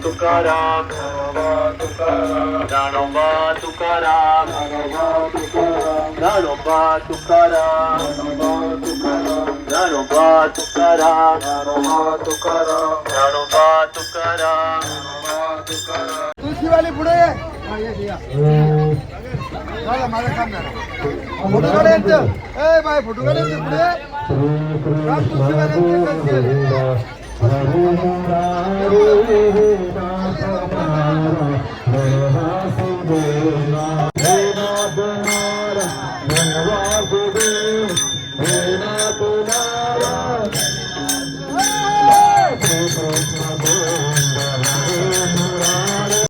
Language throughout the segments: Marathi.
तुकाराम ज्ञानोबा तुकाराम ज्ञानोबा तुकाराम ज्ञानोबा तुकाराम ज्ञानोबा तुकाराम. तुळशीवाली पुढे माझं काम फोटो काढायचं ए बाय फोटो काढायचं पुढे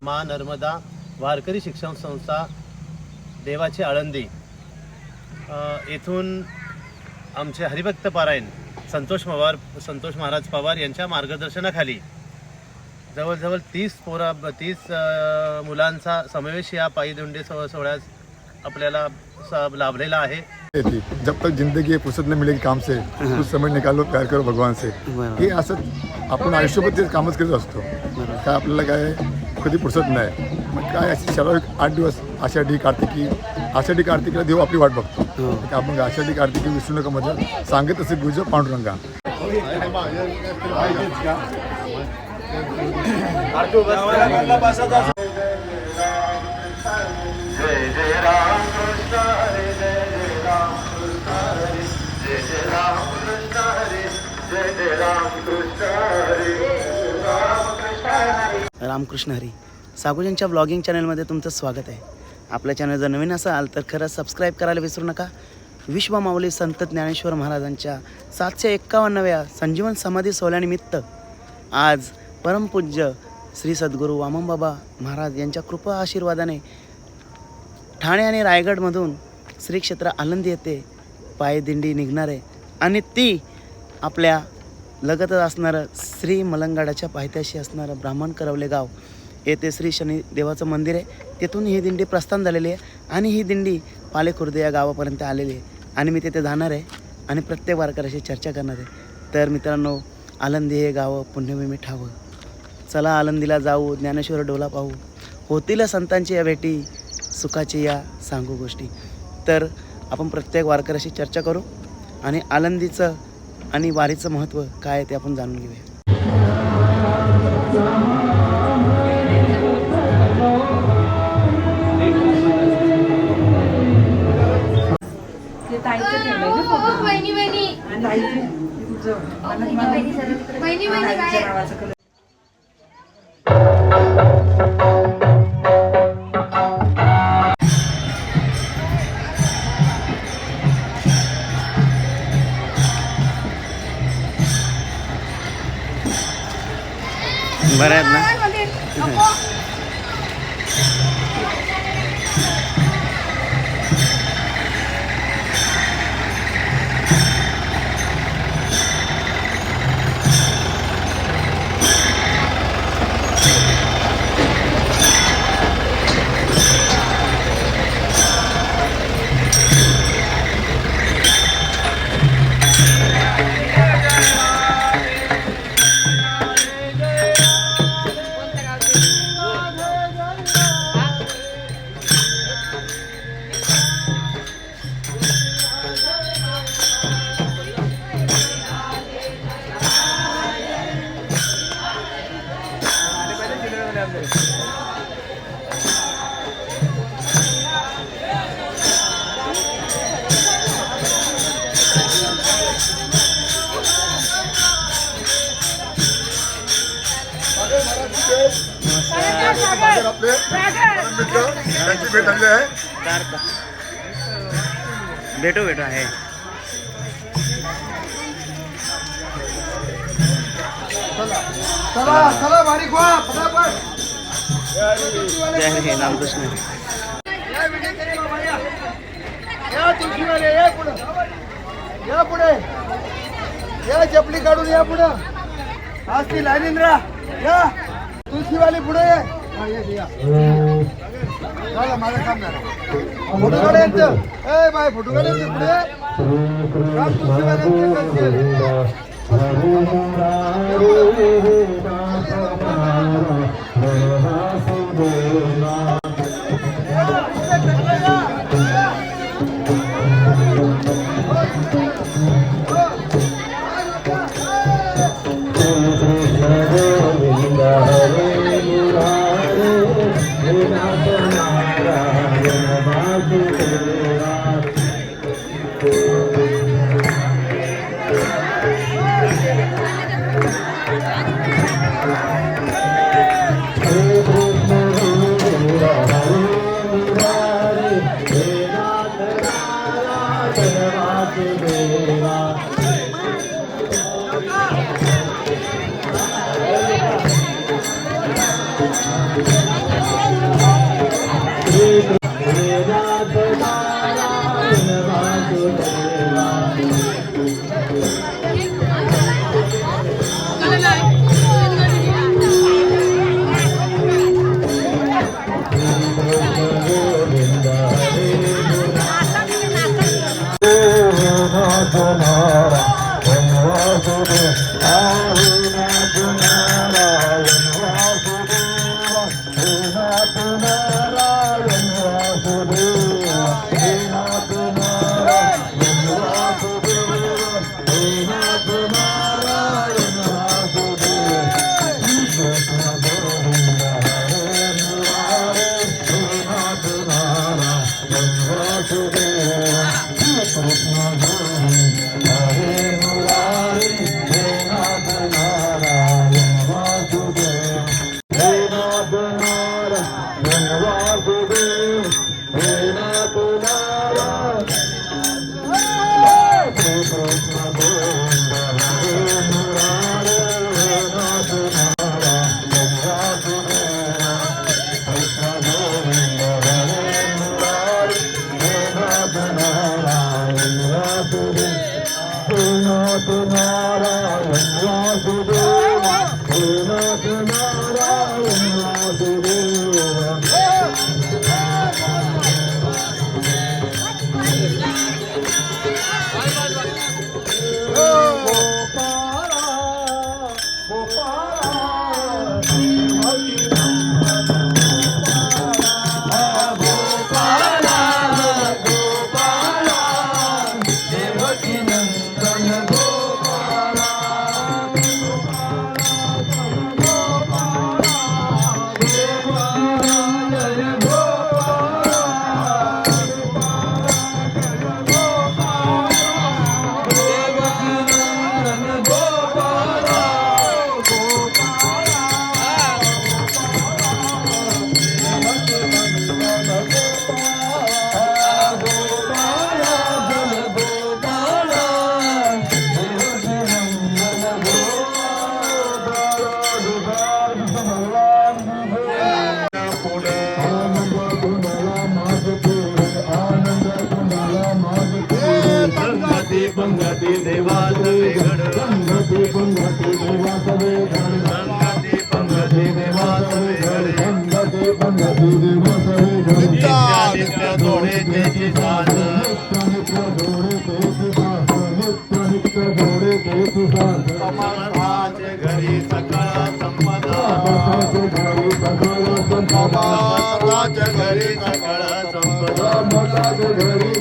मा नर्मदा वारकरी शिक्षण संस्था देवाची आळंदी. येथून आमचे हरिभक्त पारायण संतोष पवार संतोष महाराज पवार यांच्या मार्गदर्शनाखाली. जवळजवळ तीस पोरा तीस मुलांचा समावेश या पायी दिंडी सो सोहळ्यात आपल्याला स- लाभलेला आहे. थी। जब तक ज़िंदगी फुर्सत न मिलेगी काम से कुछ समय निकालो प्यार करो भगवान से। हे असं आपण आयुष्यभर तेच कामच करत असतो काय आपल्याला काय कधी फुर्सत नाही मग काय अशी ठराविक आठ दिवस आषाढी कार्तिकी। आषाढी कार्तिकीला देव आपली वाट बघतो आपण आषाढी कार्तिकी विष्णू नका मध्ये सांगत असे गुज पांडुरंगा। जय जय राम कृष्ण हरे जय राम कृष्ण जय जय राम कृष्ण राम कृष्ण रामकृष्ण हरी. सागोजनच्या ब्लॉगिंग चॅनलमध्ये तुमचं स्वागत आहे. आपल्या चॅनल जर नवीन असाल तर खरंच सबस्क्राईब करायला विसरू नका. विश्वमाऊली संत ज्ञानेश्वर महाराजांच्या सातशे एक्कावन्नव्या संजीवन समाधी सोहळ्यानिमित्त आज परमपूज्य श्री सद्गुरू वामनबाबा महाराज यांच्या कृपा आशीर्वादाने ठाणे आणि रायगडमधून श्री क्षेत्र आनंदी येथे पायदिंडी निघणार आहे आणि ती आपल्या लगतच असणारं श्री मलंगाडाच्या पायथ्याशी असणारं ब्राह्मण करवले गाव. येथे श्री शनी देवाचं मंदिर आहे. तेथून ही दिंडी प्रस्थान झालेली आहे आणि ही दिंडी पालेखुर्द या गावापर्यंत आलेली आहे. आणि मी तिथे जाणार आहे आणि प्रत्येक वारकऱ्याशी चर्चा करणार आहे. तर मित्रांनो आलंदी हे गावं पुण्यभूमी ठावं. चला आलंदीला जाऊ ज्ञानेश्वर डोला पाहू. होतील संतांची या भेटी सुखाची या सांगू गोष्टी. तर आपण प्रत्येक वारकऱ्याशी चर्चा करू. आणि आनंदीचं आणि वारीचं महत्त्व काय आहे ते आपण जाणून घेऊया. ते ताईचं आहे भेटू भेटू आहे. जय हरी रामकृष्ण. या पुढं. या पुढे. या चपली काढून या पुढं. आज ती लाईनीन राहा. या. तुळशीवाली पुढे ये हा, ये, ये, या. झालं माझं काम झालं फोटो काढायचं ए बाय फोटो काढायचं पुढे ये. पंगती देवास वेगड नित्य नित्य जोडे त्याची साथ नित्य नित्य जोडे त्याची साथ नित्य नित्य जोडे त्याची साथ समर्थाचे घरी सकळ संपदा. घरी सकळ संपदा. घरी सकळ संपदा घरी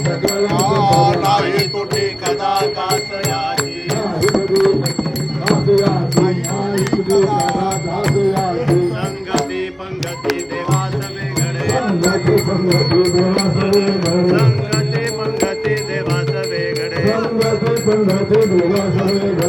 संगती पंगती देवास वेगळे तुकाराम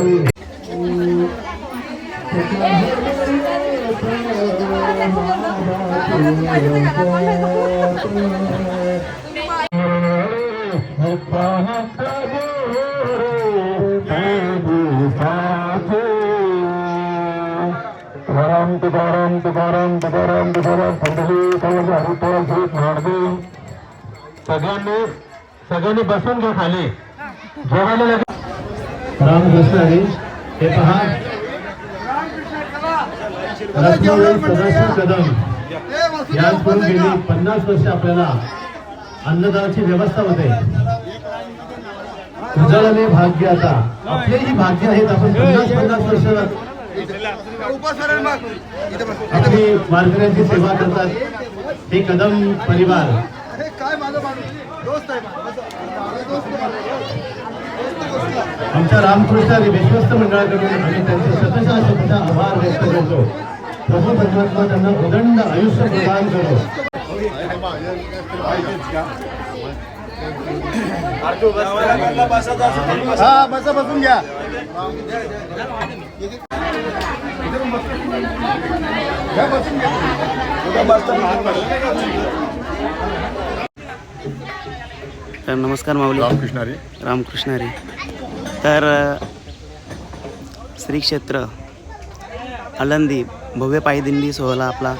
सगळ्यांनी बसून घ्या खाली. जेवायला लागेल रामकृष्ण हरी हे पहा. कदम. याचकडून गेली पन्नास वर्ष आपल्याला अन्नदानाची व्यवस्था होते. उजळले भाग्य आता. आपलेही भाग्य आहेत आपण पन्नास पन्नास वर्ष आपली वारकऱ्यांची सेवा करतात. हे कदम परिवार. काय माझं माणूस? दोस्त आहे आमच्या रामकृष्ण आणि विश्वस्त मंडळाकडून आम्ही त्यांचे शतशः शतशः आभार व्यक्त करतो. प्रभू परमात्मा त्यांना उदंड आयुष्य प्रदान करतो हा बसा बसून घ्या. घ्या, बसून घ्या. तर नमस्कार माऊली. रामकृष्ण हरी रामकृष्ण हरी तर श्री क्षेत्र आळंदी भव्य पायदिंडी सोहळा आपला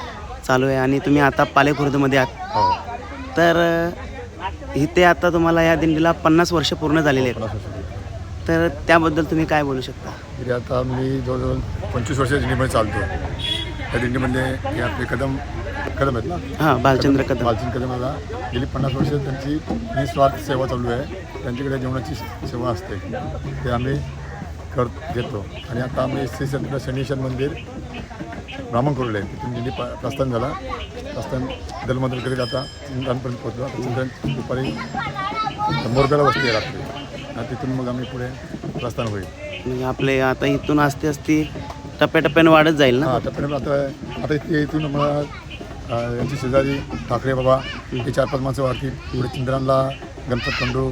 चालू आहे आणि तुम्ही आता पालेखुर्दमध्ये आहात. हो. तर इथे आता तुम्हाला या दिंडीला पन्नास वर्ष पूर्ण झालेली आहेत. तर त्याबद्दल तुम्ही काय बोलू शकता? तरी आता मी जवळजवळ पंचवीस वर्ष दिंडीमध्ये चालतो त्या दिंडीमध्ये आपले कदम कदम आहेत ना? हां भालचंद्र कदम. मालचंद कदम मला गेली पन्नास वर्ष त्यांची निस्वार्थ सेवा चालू आहे. त्यांच्याकडे जेवणाची सेवा असते. ते आम्ही कर घेतो आणि आता आम्ही श्री संत शनीश्वर मंदिर ब्राह्मण करोले तिथून प- प्रस्थान झाला. प्रस्थान दलमंदिर करीत आता चिंतानपर्यंत पोहोचलो. आता चिंतन दुपारी मोरगाला वस्ती आहे रात्री. आणि तिथून मग आम्ही पुढे प्रस्थान होईल. म्हणजे आपले आता इथून असते असती टप्प्याटप्प्याने वाढत जाईल ना? हां टप्प्याने आता आता इथे इथून अ, यांची शेजारी ठाकरे बाबा हे चार पाच माणसं वाढतील. पुढे चिंद्रांना गणपत खंडू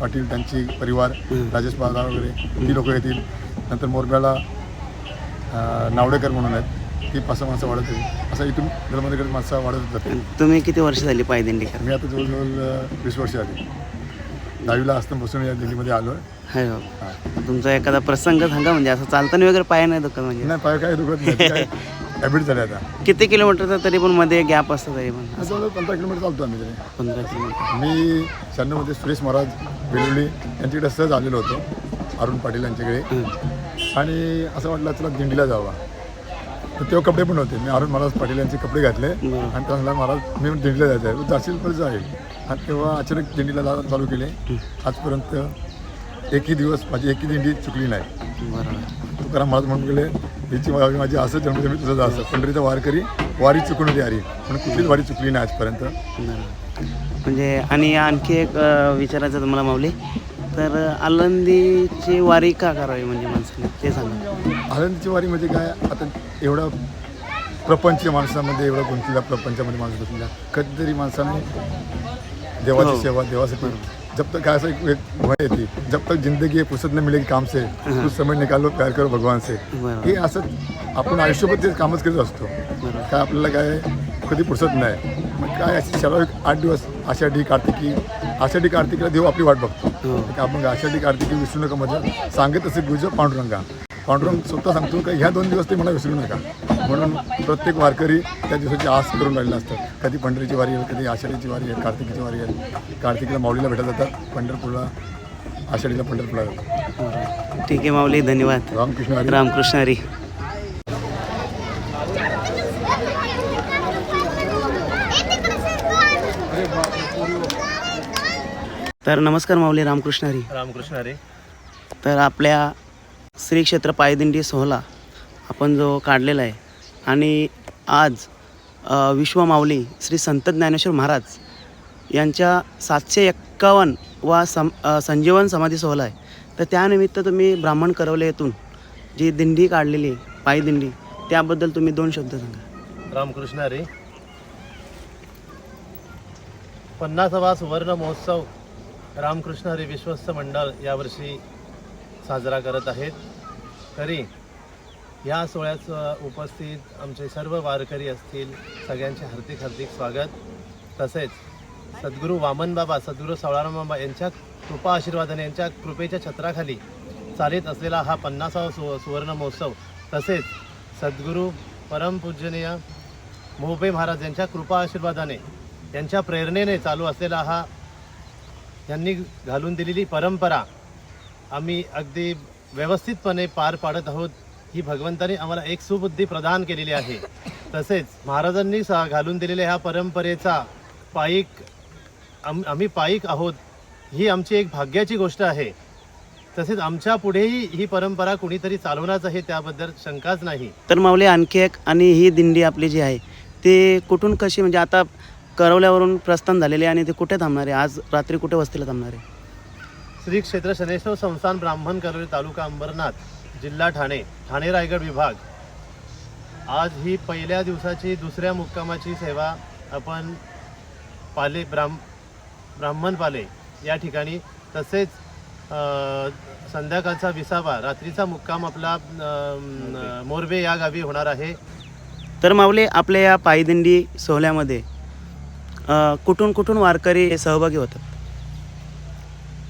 पाटील त्यांची परिवार राजेश बागा वगैरे ती लोक येतील. नंतर मोरब्याला नावडेकर म्हणून आहेत. ती पाच सहा माणसं वाढत येईल असं इथून जलमध्येकडे माणसं वाढत जाते तुम्ही किती वर्ष झाली पायदिंडी मी आता जवळजवळ वीस वर्ष आली दहावीला असताना बसून या दिल्लीमध्ये आलो आहे हो. तुमचा एखादा प्रसंग सांगा म्हणजे असं चालताना वगैरे पाय नाही दुखत म्हणजे? नाही पाय काय दुखत नाही. हॅबिट झाले आता. किती किलोमीटरचा तरी पण मध्ये गॅप असतो तरी पण. जवळजवळ पंधरा किलोमीटर चालतो आम्ही तरी. पंधरा किलोमीटर. मी शहाण्णवमध्ये सुरेश महाराज बेलवली यांच्याकडे सहज आलेलो होतो अरुण पाटील यांच्याकडे. आणि असं वाटलं चला दिंडीला जावा. तर तेव्हा कपडे पण होते मी अरुण महाराज पाटील यांचे कपडे घातले बरं. आणि त्यांना महाराज मी दिंडीला जायचं आहे जाशील पण जाईल. आणि तेव्हा अचानक दिंडीला जा- चालू केले. आजपर्यंत एकही दिवस माझी एकही दिंडी चुकली नाही. बरोबर. तुकाराम महाराज म्हणून गेले हिची माझी असं जन्म मी तुझं असं. पंढरीचा वार करी वारी चुकून होती आरी पण कुठलीच वारी चुकली नाही आजपर्यंत. म्हणजे आणि आणखी एक विचारायचं तुम्हाला माऊली. तर अ, आळंदीची वारी का करावी म्हणजे माणसाने? ते सांगा. आनंदची वारी म्हणजे काय? आता एवढा प्रपंच माणसामध्ये एवढा गुंतलेला प्रपंचामध्ये माणूस गुंतलेला कधीतरी माणसाने देवाची हो. सेवा देवासाठी जब तक काय असं एक म्हण येते जब तक जिंदगी फुर्सत न मिलेगी काम से कुछ समय निकालो प्यार करो भगवान से। हे असं आपण आयुष्यभर तेच कामच करत असतो। काय आपल्याला काय कधी फुरसत नाही मग काय अशी ठराविक आठ दिवस आषाढी कार्तिकी आषाढी कार्तिकीला देव आपली वाट बघतो आपण आषाढी कार्तिकी विसरू नका म्हणजे सांगत असे गुज पांडुरंगा। पांडुरंग स्वतः सांगतो का ह्या दोन दिवस ते मला विसरू नका. म्हणून प्रत्येक वारकरी त्या दिवसाची आस करून राहिलेला असतात कधी पंढरीची वारी येईल कधी आषाढीची वारी येईल कार्तिकीची वारी येईल. कार्तिकीला माऊलीला भेटत जातात पंढरपूरला आषाढीला पंढरपूरला जातात. ठीक आहे माऊली धन्यवाद. रामकृष्ण हरी. रामकृष्ण हरी. तर नमस्कार माऊली रामकृष्ण हरी. रामकृष्ण हरे. तर आपल्या श्री क्षेत्र पायदिंडी सोहळा आपण जो काढलेला आहे. आणि आज अ, विश्व माऊली श्री संत ज्ञानेश्वर महाराज यांच्या सातशे एक्कावन्न वा सम संजीवन समाधी सोहळा आहे. तर त्यानिमित्त तुम्ही ब्राह्मण करवले येथून जी दिंडी काढलेली पायदिंडी त्याबद्दल तुम्ही दोन शब्द सांगा. रामकृष्ण हरे. पन्नासावा सुवर्ण महोत्सव रामकृष्ण हरी विश्वस्त मंडळ यावर्षी साजरा करत आहेत. तरी या सोहळ्यात उपस्थित आमचे सर्व वारकरी असतील सगळ्यांचे हार्दिक हार्दिक स्वागत. तसेच सद्गुरू वामनबाबा सद्गुरू सावळाराम बाबा यांच्या कृपा आशीर्वादाने यांच्या कृपेच्या छत्राखाली चालित असलेला हा पन्नासावा सु सुवर्ण महोत्सव. तसेच सद्गुरू परमपूजनीय मोहबे महाराज यांच्या कृपा आशीर्वादाने यांच्या प्रेरणेने चालू असलेला हा यांनी घालून दिलेली परंपरा आम्ही अगदी व्यवस्थितपणे पार पाडत आहोत. ही भगवंताने आम्हाला एक सुबुद्धी प्रदान केलेली आहे. तसेच महाराजांनी सा घालून दिलेल्या ह्या परंपरेचा पायिक आम आम्ही पायिक आहोत. ही आमची एक भाग्याची गोष्ट आहे. तसेच आमच्या पुढेही ही परंपरा कुणीतरी चालवणारच आहे त्याबद्दल शंकाच नाही. तर माऊली आणखी एक आणि ही दिंडी आपली जी आहे ते कुठून कशी म्हणजे आता करवल्यावरून प्रस्थान झालेले आहे आणि ते कुठे थांबणार आहे? आज रात्री कुठे वस्तीला थांबणार आहे? श्री क्षेत्र शनेश्वर संस्थान ब्राह्मण करोली तालुका अंबरनाथ जिल्हा ठाणे ठाणे रायगड विभाग. आज ही पहिल्या दिवसाची दुसऱ्या मुक्कामाची सेवा आपण पाले ब्राह्म ब्राह्मण पाले या ठिकाणी. तसेच संध्याकाळचा विसावा रात्रीचा मुक्काम आपला मोरबे या गावी होणार आहे. तर माऊली आपल्या या पायदिंडी सोहळ्यामध्ये कुठून कुठून वारकरी सहभागी होतात?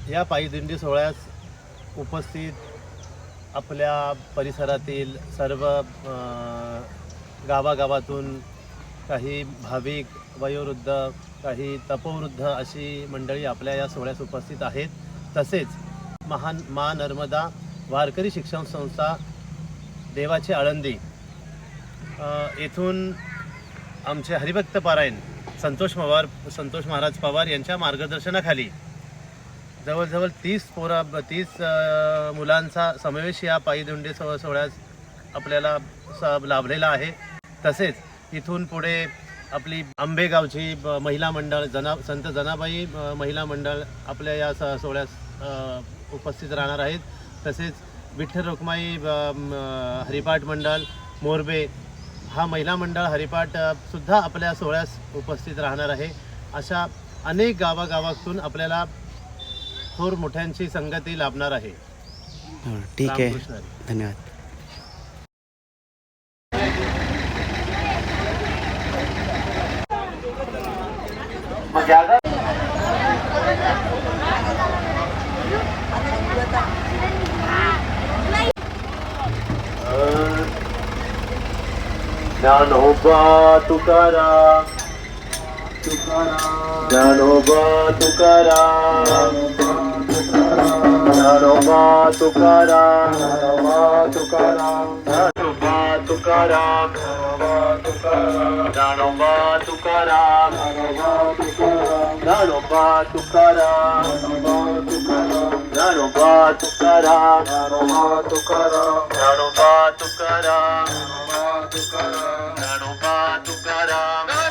या पायीदिंडी सोहळ्यास उपस्थित आपल्या परिसरातील सर्व गावागावातून काही भाविक वयोवृद्ध काही तपोवृद्ध अशी मंडळी आपल्या या सोहळ्यास उपस्थित आहेत. तसेच महान मा नर्मदा वारकरी शिक्षण संस्था देवाची आळंदी येथून आमचे हरिभक्त पारायण संतोष पवार संतोष महाराज पवार यांच्या मार्गदर्शनाखाली जवळजवळ तीस पोरा तीस मुलांचा समावेश या पायीदुंडी सो सोहळ्यास आपल्याला स लाभलेला आहे. तसेच इथून पुढे आपली आंबेगावची ब- महिला मंडळ जना संत जनाबाई महिला मंडळ आपल्या या स सोहळ्यास उपस्थित राहणार आहेत. तसेच विठ्ठल रुक्माई ब- हरिपाठ मंडळ मोरबे हा महिला मंडळ हरिपाटसुद्धा आपल्या सोहळ्यास उपस्थित राहणार आहे. अशा अनेक गावागावातून आपल्याला थोर मोठ्यांची संगती लाभणार आहे. हो, ठीक आहे. रामकृष्ण हरी. धन्यवाद. Dnyanoba Tukaram Dnyanoba Tukaram Dnyanoba Tukaram Dnyanoba Tukaram Dnyanoba Tukaram Dnyanoba Tukaram Dnyanoba Tukaram Dnyanoba Tukaram Dnyanoba Tukaram Dnyanoba Tukaram Dnyanoba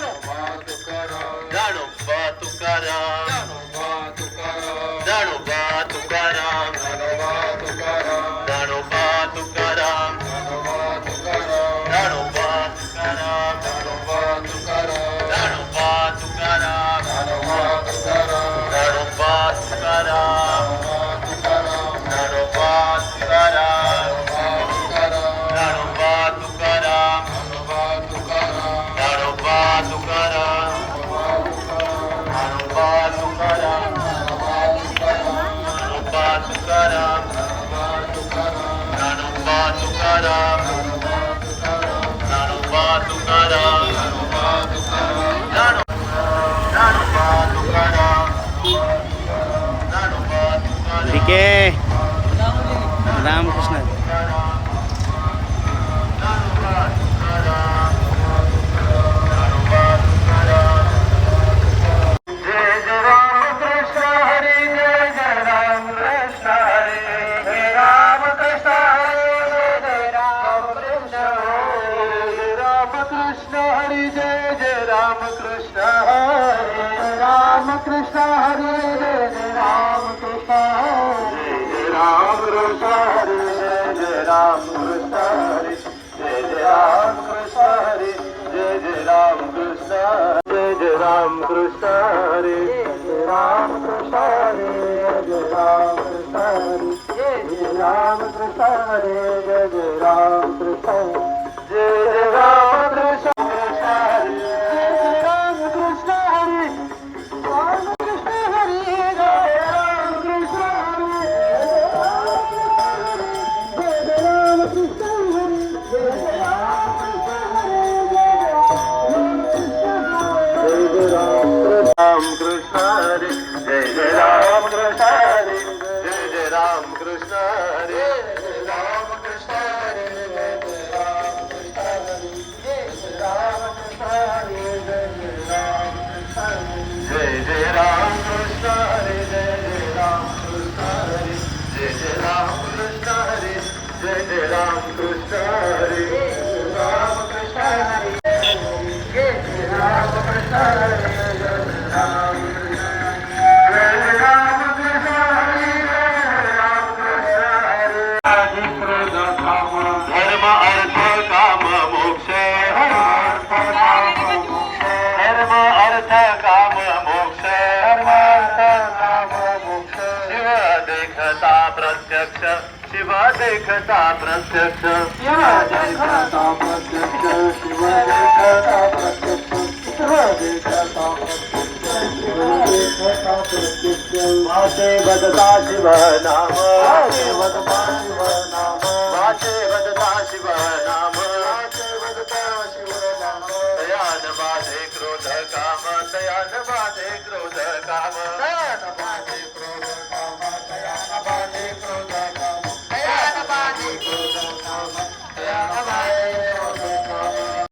Sige. Alam ko. Ram Krishna Hari जय राम कृष्ण हरी जय राम कृष्ण हरी जय राम कृष्ण हरी जय जय राम कृष्ण प्रत्यक्ष अर्थ देखता प्रत्यक्ष धर्म शिव देखता प्रत्यक्ष शिव देखता प्रत्यक्ष वाचे बदता शिव नाम वाचे बदता शिव नाम वाचे बदता शिव नाम वाचे बदता शिव नाम दयान बाधे क्रोध काम दयान बाधे क्रोध काम दयान